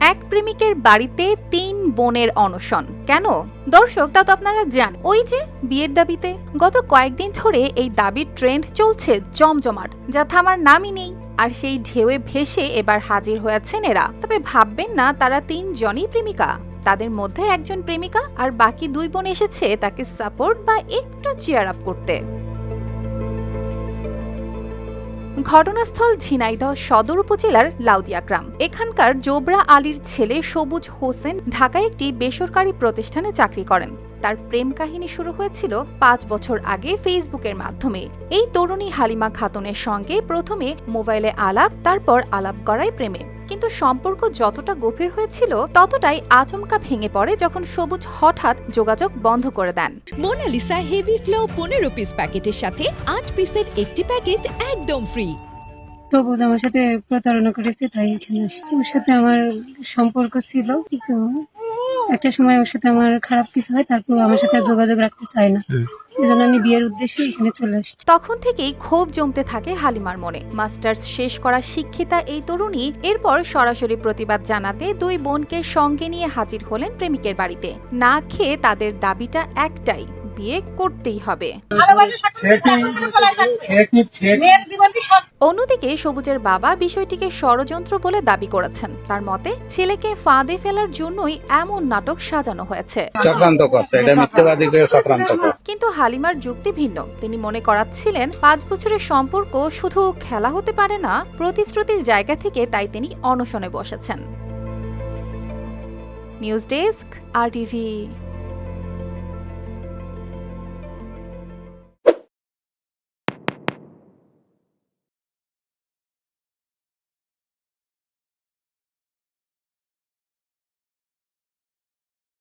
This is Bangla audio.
এক প্রেমিকের বাড়িতে তিন বোনের অনশন। কেন? দর্শক, তা তো আপনারা জান। ওই যে বিয়ের দাবিতে গত কয়েকদিন ধরে এই দাবির ট্রেন্ড চলছে জমজমাট। যা থামার নামই নেই, আর সেই ঢেউয়ে ভেসে এবার হাজির হয়েছেন এরা। তবে ভাববেন না, তারা তিনজনই প্রেমিকা। তাদের মধ্যে একজন প্রেমিকা আর বাকি দুই বোন এসেছে তাকে সাপোর্ট বা একটু চেয়ার আপ করতে। ঘটনাস্থল ঝিনাইদহ সদর উপজেলার লাউদিয়া গ্রাম। এখানকার জোবরা আলীর ছেলে সবুজ হোসেন ঢাকায় একটি বেসরকারি প্রতিষ্ঠানে চাকরি করেন। তার প্রেম কাহিনী শুরু হয়েছিল পাঁচ বছর আগে ফেসবুকের মাধ্যমে। এই তরুণী হালিমা খাতুনের সঙ্গে প্রথমে মোবাইলে আলাপ, তারপর আলাপ করায় প্রেমে। কিন্তু সম্পর্ক যতটা গভীর হয়েছিল ততটাই আচমকা ভেঙে পড়ে যখন সবুজ হঠাৎ যোগাযোগ বন্ধ করে দেন। মোনালিসা হেভি ফ্লো পনেরো পিস প্যাকেটের সাথে আট পিসের একটি প্যাকেট একদম ফ্রি সবুজ আমার সাথে প্রতারণা করেছে তাই এখানে আসছি। ওর সাথে আমার সম্পর্ক ছিল কিন্তু একটা সময় ওর সাথে আমার খারাপ কিছু হয় তারপর আমার সাথে যোগাযোগ রাখতে চায় না। তখন থেকেই ক্ষোভ জমতে থাকে হালিমার মনে। মাস্টার্স শেষ করা শিক্ষিতা এই তরুণী এরপর সরাসরি প্রতিবাদ জানাতে দুই বোনকে সঙ্গে নিয়ে হাজির হলেন প্রেমিকের বাড়িতে। না খেয়ে তাদের দাবিটা একটাই বিয়ে করতেই হবে। অন্যদিকে সবুজের বাবা বিষয়টিকে ষড়যন্ত্র বলে দাবি করেছেন। তার মতে ছেলেকে ফাঁদে ফেলার জন্যই এমন নাটক সাজানো হয়েছে। কিন্তু হালিমার যুক্তি ভিন্ন। তিনি মনে করাচ্ছিলেন পাঁচ বছরের সম্পর্ক শুধু খেলা হতে পারে না প্রতিশ্রুতির জায়গা থেকে তাই তিনি অনশনে বসেছেন। News desk R TV.